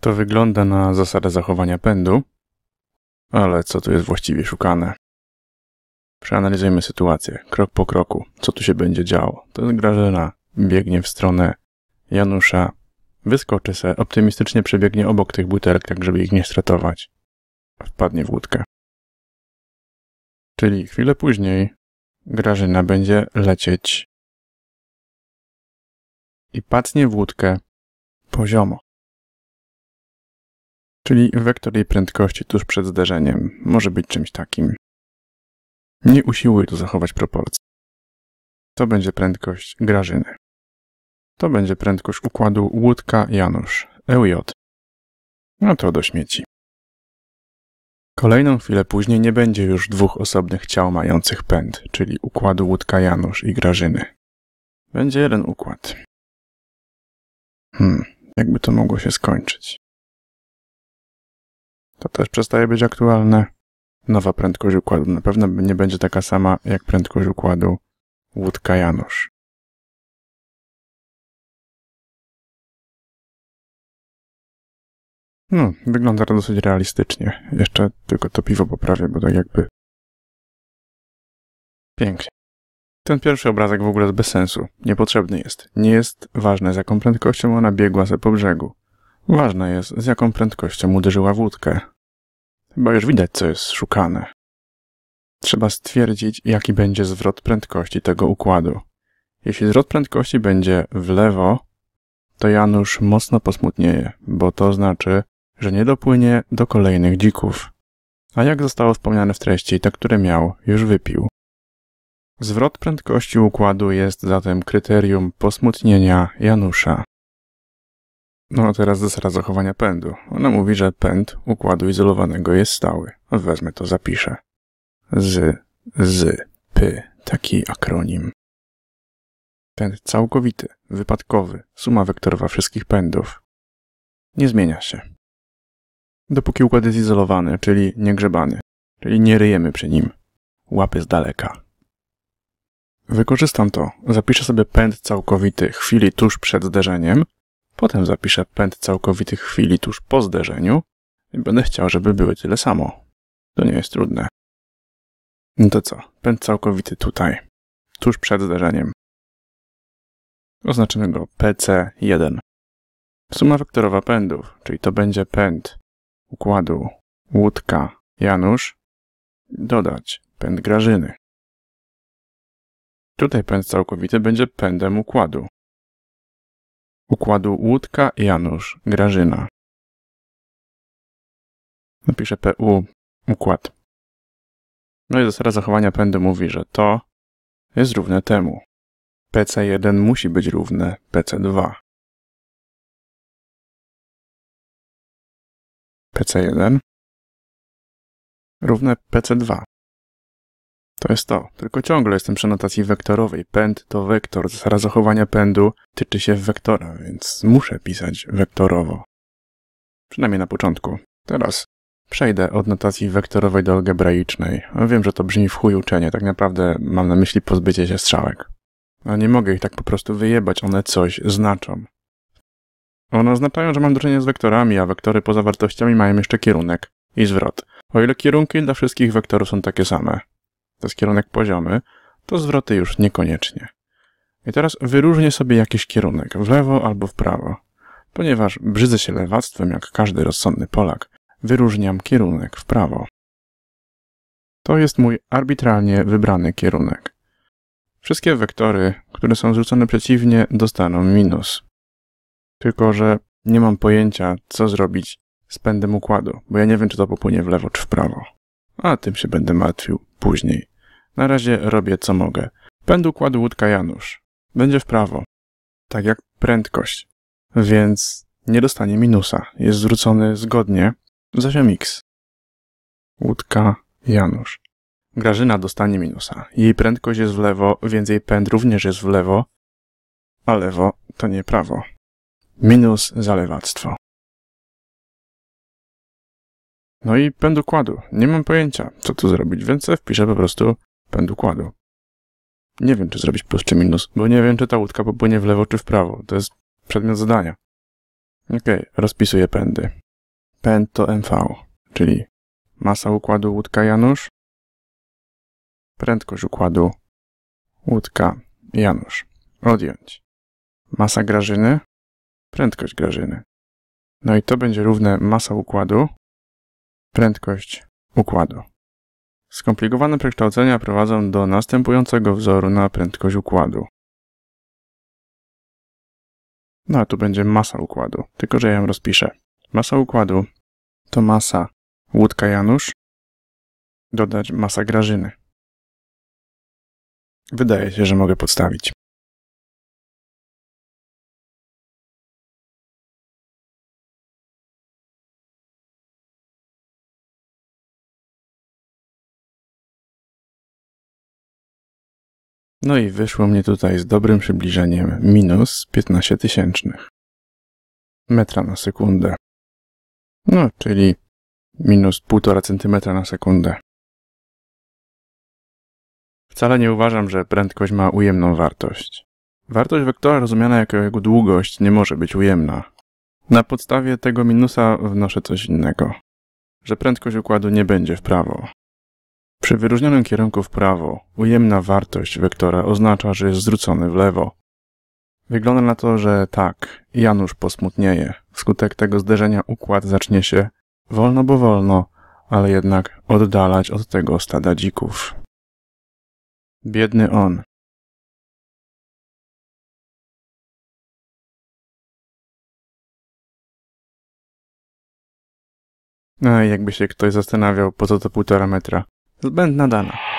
To wygląda na zasadę zachowania pędu, ale co tu jest właściwie szukane? Przeanalizujmy sytuację, krok po kroku, co tu się będzie działo. To jest Grażyna, biegnie w stronę Janusza, wyskoczy se, optymistycznie przebiegnie obok tych butelek, tak żeby ich nie stratować. Wpadnie w łódkę. Czyli chwilę później Grażyna będzie lecieć i pacnie w łódkę poziomo. Czyli wektor jej prędkości tuż przed zderzeniem może być czymś takim. Nie usiłuj tu zachować proporcji. To będzie prędkość Grażyny. To będzie prędkość układu łódka-Janusz, EUJ. No to do śmieci. Kolejną chwilę później nie będzie już dwóch osobnych ciał mających pęd, czyli układu łódka-Janusz i Grażyny. Będzie jeden układ. Hmm, jakby to mogło się skończyć? To też przestaje być aktualne. Nowa prędkość układu na pewno nie będzie taka sama jak prędkość układu łódka-Janusz. No, wygląda to dosyć realistycznie. Jeszcze tylko to piwo poprawię, bo tak jakby... Pięknie. Ten pierwszy obrazek w ogóle jest bez sensu. Niepotrzebny jest. Nie jest ważne, z jaką prędkością ona biegła ze po brzegu. Ważne jest, z jaką prędkością uderzyła w łódkę. Chyba już widać, co jest szukane. Trzeba stwierdzić, jaki będzie zwrot prędkości tego układu. Jeśli zwrot prędkości będzie w lewo, to Janusz mocno posmutnieje, bo to znaczy, że nie dopłynie do kolejnych dzików. A jak zostało wspomniane w treści, te, które miał, już wypił. Zwrot prędkości układu jest zatem kryterium posmutnienia Janusza. No a teraz zasada zachowania pędu. Ona mówi, że pęd układu izolowanego jest stały. Wezmę to, zapiszę. Z, z, p, taki akronim. Pęd całkowity, wypadkowy, suma wektorowa wszystkich pędów. Nie zmienia się. Dopóki układ jest izolowany, czyli niegrzebany, czyli nie ryjemy przy nim. Łapy z daleka. Wykorzystam to. Zapiszę sobie pęd całkowity chwili tuż przed zderzeniem, potem zapiszę pęd całkowity chwili tuż po zderzeniu i będę chciał, żeby były tyle samo. To nie jest trudne. No to co? Pęd całkowity tutaj, tuż przed zderzeniem. Oznaczymy go PC1. Suma wektorowa pędów, czyli to będzie pęd układu łódka Janusz, dodać pęd Grażyny. Tutaj pęd całkowity będzie pędem układu. Układu łódka Janusz Grażyna. Napiszę PU układ. No i zasada zachowania pędu mówi, że to jest równe temu. PC1 musi być równe PC2. PC1 równe PC2. To jest to. Tylko ciągle jestem przy notacji wektorowej. Pęd to wektor. Zasada zachowania pędu tyczy się wektora, więc muszę pisać wektorowo. Przynajmniej na początku. Teraz przejdę od notacji wektorowej do algebraicznej. Wiem, że to brzmi w chuj uczenie. Tak naprawdę mam na myśli pozbycie się strzałek. A nie mogę ich tak po prostu wyjebać. One coś znaczą. One oznaczają, że mam do czynienia z wektorami, a wektory poza wartościami mają jeszcze kierunek i zwrot. O ile kierunki dla wszystkich wektorów są takie same, to jest kierunek poziomy, to zwroty już niekoniecznie. I teraz wyróżnię sobie jakiś kierunek, w lewo albo w prawo. Ponieważ brzydzę się lewactwem, jak każdy rozsądny Polak, wyróżniam kierunek w prawo. To jest mój arbitralnie wybrany kierunek. Wszystkie wektory, które są zwrócone przeciwnie, dostaną minus. Tylko, że nie mam pojęcia, co zrobić z pędem układu, bo ja nie wiem, czy to popłynie w lewo czy w prawo. A tym się będę martwił później. Na razie robię co mogę. Pęd układu łódka Janusz. Będzie w prawo. Tak jak prędkość. Więc nie dostanie minusa. Jest zwrócony zgodnie z X. Łódka Janusz. Grażyna dostanie minusa. Jej prędkość jest w lewo, więc jej pęd również jest w lewo, a lewo to nie prawo. Minus zalewactwo. No i pęd układu. Nie mam pojęcia, co tu zrobić, więc wpiszę po prostu pęd układu. Nie wiem, czy zrobić plus czy minus, bo nie wiem, czy ta łódka popłynie w lewo czy w prawo. To jest przedmiot zadania. Ok, rozpisuję pędy. Pęd to MV, czyli masa układu łódka Janusz, prędkość układu łódka Janusz. Odjąć. Masa Grażyny, prędkość Grażyny. No i to będzie równe masa układu, prędkość układu. Skomplikowane przekształcenia prowadzą do następującego wzoru na prędkość układu. No a tu będzie masa układu, tylko że ja ją rozpiszę. Masa układu to masa łódka Janusz, dodać masa Grażyny. Wydaje się, że mogę podstawić. No i wyszło mnie tutaj z dobrym przybliżeniem minus 15 tysięcznych metra na sekundę. No, czyli minus 1,5 cm na sekundę. Wcale nie uważam, że prędkość ma ujemną wartość. Wartość wektora rozumiana jako jego długość nie może być ujemna. Na podstawie tego minusa wnoszę coś innego. Że prędkość układu nie będzie w prawo. Przy wyróżnionym kierunku w prawo ujemna wartość wektora oznacza, że jest zwrócony w lewo. Wygląda na to, że tak, Janusz posmutnieje. Wskutek tego zderzenia układ zacznie się wolno bo wolno, ale jednak oddalać od tego stada dzików. Biedny on. No i jakby się ktoś zastanawiał, po co to półtora metra. Zbędna dana.